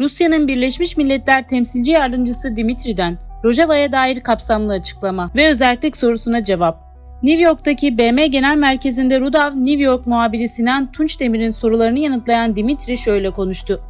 Rusya'nın Birleşmiş Milletler Temsilci Yardımcısı Dimitri'den Rojava'ya dair kapsamlı açıklama ve özellik sorusuna cevap. New York'taki BM Genel Merkezi'nde Rudav New York muhabiri Sinan Tunçdemir'in sorularını yanıtlayan Dimitri şöyle konuştu.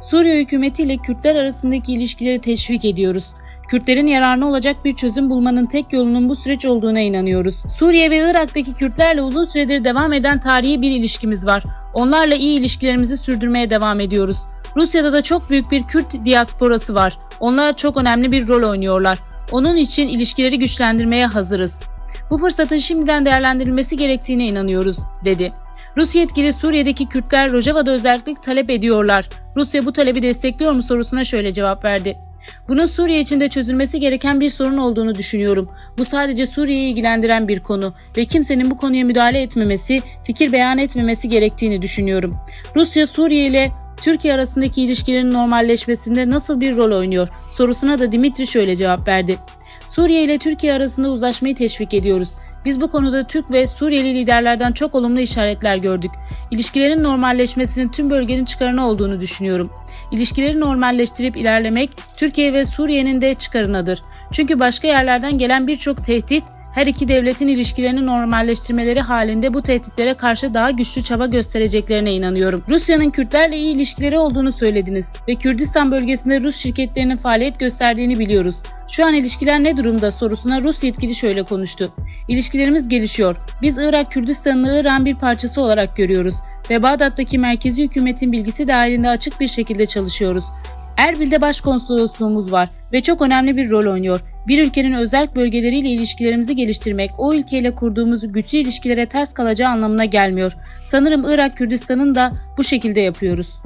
Suriye hükümetiyle Kürtler arasındaki ilişkileri teşvik ediyoruz. Kürtlerin yararına olacak bir çözüm bulmanın tek yolunun bu süreç olduğuna inanıyoruz. Suriye ve Irak'taki Kürtlerle uzun süredir devam eden tarihi bir ilişkimiz var. Onlarla iyi ilişkilerimizi sürdürmeye devam ediyoruz. Rusya'da da çok büyük bir Kürt diasporası var. Onlar çok önemli bir rol oynuyorlar. Onun için ilişkileri güçlendirmeye hazırız. Bu fırsatın şimdiden değerlendirilmesi gerektiğine inanıyoruz, dedi. Rus yetkili Suriye'deki Kürtler Rojava'da özellik talep ediyorlar. Rusya bu talebi destekliyor mu sorusuna şöyle cevap verdi. Bunun Suriye içinde çözülmesi gereken bir sorun olduğunu düşünüyorum. Bu sadece Suriye'yi ilgilendiren bir konu ve kimsenin bu konuya müdahale etmemesi, fikir beyan etmemesi gerektiğini düşünüyorum. Rusya Suriye ile Türkiye arasındaki ilişkilerin normalleşmesinde nasıl bir rol oynuyor sorusuna da Dimitri şöyle cevap verdi. Suriye ile Türkiye arasında uzlaşmayı teşvik ediyoruz. Biz bu konuda Türk ve Suriyeli liderlerden çok olumlu işaretler gördük. İlişkilerin normalleşmesinin tüm bölgenin çıkarına olduğunu düşünüyorum. İlişkileri normalleştirip ilerlemek Türkiye ve Suriye'nin de çıkarınadır. Çünkü başka yerlerden gelen birçok tehdit her iki devletin ilişkilerini normalleştirmeleri halinde bu tehditlere karşı daha güçlü çaba göstereceklerine inanıyorum. Rusya'nın Kürtlerle iyi ilişkileri olduğunu söylediniz ve Kürdistan bölgesinde Rus şirketlerinin faaliyet gösterdiğini biliyoruz. Şu an ilişkiler ne durumda sorusuna Rus yetkili şöyle konuştu. İlişkilerimiz gelişiyor. Biz Irak Kürdistan'ı İran bir parçası olarak görüyoruz ve Bağdat'taki merkezi hükümetin bilgisi dahilinde açık bir şekilde çalışıyoruz. Erbil'de başkonsolosluğumuz var ve çok önemli bir rol oynuyor. Bir ülkenin özel bölgeleriyle ilişkilerimizi geliştirmek o ülkeyle kurduğumuz güçlü ilişkilere ters kalacağı anlamına gelmiyor. Sanırım Irak Kürdistan'ın da bu şekilde yapıyoruz.